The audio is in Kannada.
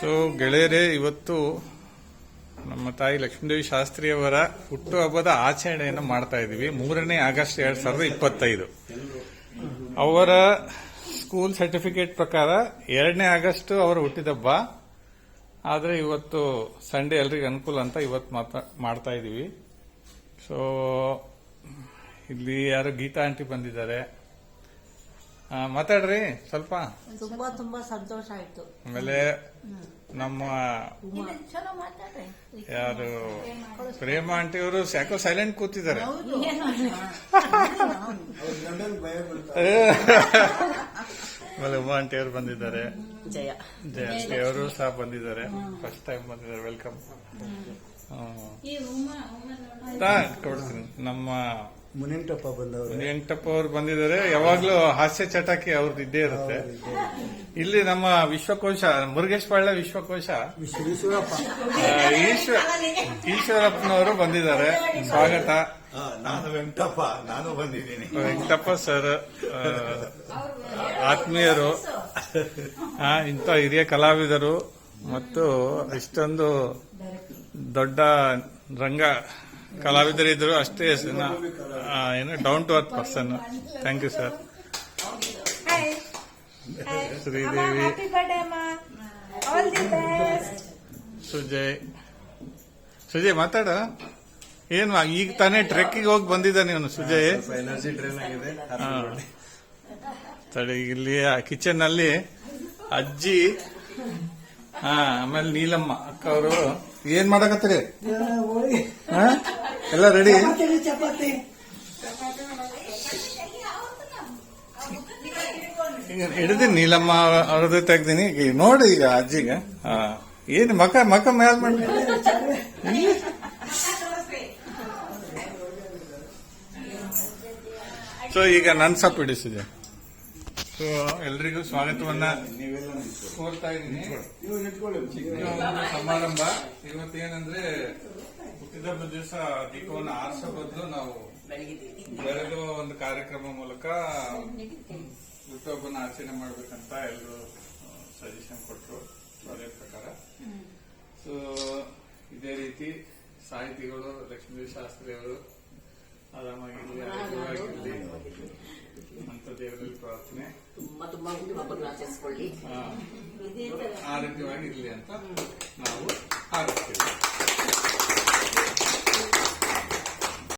ಸೊ ಗೆಳೆಯರೇ, ಇವತ್ತು ನಮ್ಮ ತಾಯಿ ಲಕ್ಷ್ಮೀದೇವಿ ಶಾಸ್ತ್ರಿ ಶಾಸ್ತ್ರಿಯವರ ಹುಟ್ಟುಹಬ್ಬದ ಆಚರಣೆಯನ್ನು ಮಾಡ್ತಾ ಇದ್ದೀವಿ. ಮೂರನೇ ಆಗಸ್ಟ್ ಎರಡ್ ಸಾವಿರದ ಇಪ್ಪತ್ತೈದು. ಅವರ ಸ್ಕೂಲ್ ಸರ್ಟಿಫಿಕೇಟ್ ಪ್ರಕಾರ ಎರಡನೇ ಆಗಸ್ಟ್ ಅವರ ಹುಟ್ಟಿದಬ್ಬ ಆದರೆ ಇವತ್ತು ಸಂಡೇ ಎಲ್ರಿಗೂ ಅನುಕೂಲ ಅಂತ ಇವತ್ತು ಮಾಡ್ತಾ ಇದ್ದೀವಿ. ಸೊ ಇಲ್ಲಿ ಯಾರು ಗೀತಾ ಆಂಟಿ ಬಂದಿದ್ದಾರೆ. ಮಾತಾಡ್ರಿ ಸ್ವಲ್ಪ. ತುಂಬಾ ತುಂಬಾ ಸಂತೋಷ ಆಯ್ತು. ಆಮೇಲೆ ನಮ್ಮ ಚಲೋ ಮಾತಾಡ್ರಿ. ಯಾರು? ಪ್ರೇಮ ಆಂಟಿ. ಅವರು ಯಾಕೋ ಸೈಲೆಂಟ್ ಕೂತಿದ್ದಾರೆ ಆಮೇಲೆ ಉಮಾ ಆಂಟಿ ಅವರು ಬಂದಿದ್ದಾರೆ. ಜಯ. ಜಯ ಅವರು ಸಹ ಬಂದಿದ್ದಾರೆ. ಫಸ್ಟ್ ಟೈಮ್ ಬಂದಿದ್ದಾರೆ ವೆಲ್ಕಮ್ ಕೊಡ್ತೀನಿ. ನಮ್ಮ ಮುನಿಂಟಪ್ಪ ಬಂದವರು. ಮುನಿಂಟಪ್ಪ ಅವರು ಬಂದಿದ್ದಾರೆ. ಯಾವಾಗ್ಲೂ ಹಾಸ್ಯ ಚಟಾಕಿ ಅವ್ರದ್ದು ಇದ್ದೇ ಇರುತ್ತೆ. ಇಲ್ಲಿ ನಮ್ಮ ವಿಶ್ವಕೋಶ ಮುರುಗೇಶ್ ಪಾಳ್ಯ ವಿಶ್ವಕೋಶ. ಈಶ್ವರಪ್ಪ. ಆ, ಈಶ್ವ ಈಶ್ವರಪ್ಪನವರು ಬಂದಿದ್ದಾರೆ. ಸ್ವಾಗತ. ಆ, ನಾನು ವೆಂಕಟಪ್ಪ ನಾನು ಬಂದಿದ್ದೀನಿ. ವೆಂಕಟಪ್ಪ ಸರ್ ಆ, ಆತ್ಮೀಯರು. ಆ, ಇಂಥ ಹಿರಿಯ ಕಲಾವಿದರು ಮತ್ತು ಇಷ್ಟೊಂದು ದೊಡ್ಡ ರಂಗ ಕಲಾವಿದರಿದ್ರು ಅಷ್ಟೇ ಏನು down to earth person thank you sir Sridevi happy birthday ಅಮ್ಮ all the best Sujay Sujay ಮಾತಾಡ. ಏನು ಈಗ ತಾನೇ ಟ್ರೆಕ್ಕಿಗೆ ಹೋಗಿ ಬಂದಿದ್ದಾನೆ ಇವನು ಸುಜಯ್ ಎನರ್ಜಿ ಟ್ರೈನ್ ಆಗಿದೆ. ತಡಿ ಇಲ್ಲಿ ಕಿಚನ್ ಅಲ್ಲಿ ಅಜ್ಜಿ ಹಾ ಆಮೇಲೆ ನೀಲಮ್ಮ ಅಕ್ಕ ಅವರು ಏನ್ ಮಾಡಕತ್ತೀರಿ? ಹಾ? ಎಲ್ಲ ರೆಡಿ ಈಗ ಹಿಡಿದೀನಿ ನೀಲಮ್ಮ ಅವ್ರದ್ದು ತೆಗ್ದೀನಿ. ಈಗ ನೋಡಿ ಈಗ ಅಜ್ಜಿಗೆ. ಏನು ಏನ್ ಮಕ ಮಕ ಮ್ಯಾಲ್ ಮಾಡಿ ಸೊ ಈಗ ನನ್ ಸಪ್ ಹಿಡಿಸಿದೆ. ಸೊ ಎಲ್ರಿಗೂ ಸ್ವಾಗತವನ್ನ ಕೋರ್ತಾ ಇದ್ದೀನಿ. ಚಿಕ್ಕ ಒಂದು ಸಮಾರಂಭ. ಇವತ್ತೇನಂದ್ರೆ ಹುಟ್ಟಿದಬ್ಬ ದಿವಸ ದೀಪವನ್ನು ಆರಿಸೋ ಬದಲು ನಾವು ಬೆಳಗುವ ಒಂದು ಕಾರ್ಯಕ್ರಮ ಮೂಲಕ ಹುಟ್ಟುಹಬ್ಬನ ಆಚರಣೆ ಮಾಡ್ಬೇಕಂತ ಎಲ್ಲರೂ ಸಜೆಷನ್ ಕೊಟ್ಟರು ಅದೇ ಪ್ರಕಾರ. ಸೊ ಇದೇ ರೀತಿ ಸಾಹಿತಿಗಳು ಲಕ್ಷ್ಮೀ ಶಾಸ್ತ್ರಿಯವರು ಆರಾಮಾಗಿರ್ಲಿ ಆರೋಗ್ಯವಾಗಿರ್ಲಿ ಅಂತ ದೇವರಲ್ಲಿ ಪ್ರಾರ್ಥನೆ. ತುಂಬಾ ಆರೋಗ್ಯವಾಗಿರ್ಲಿ ಅಂತ ನಾವು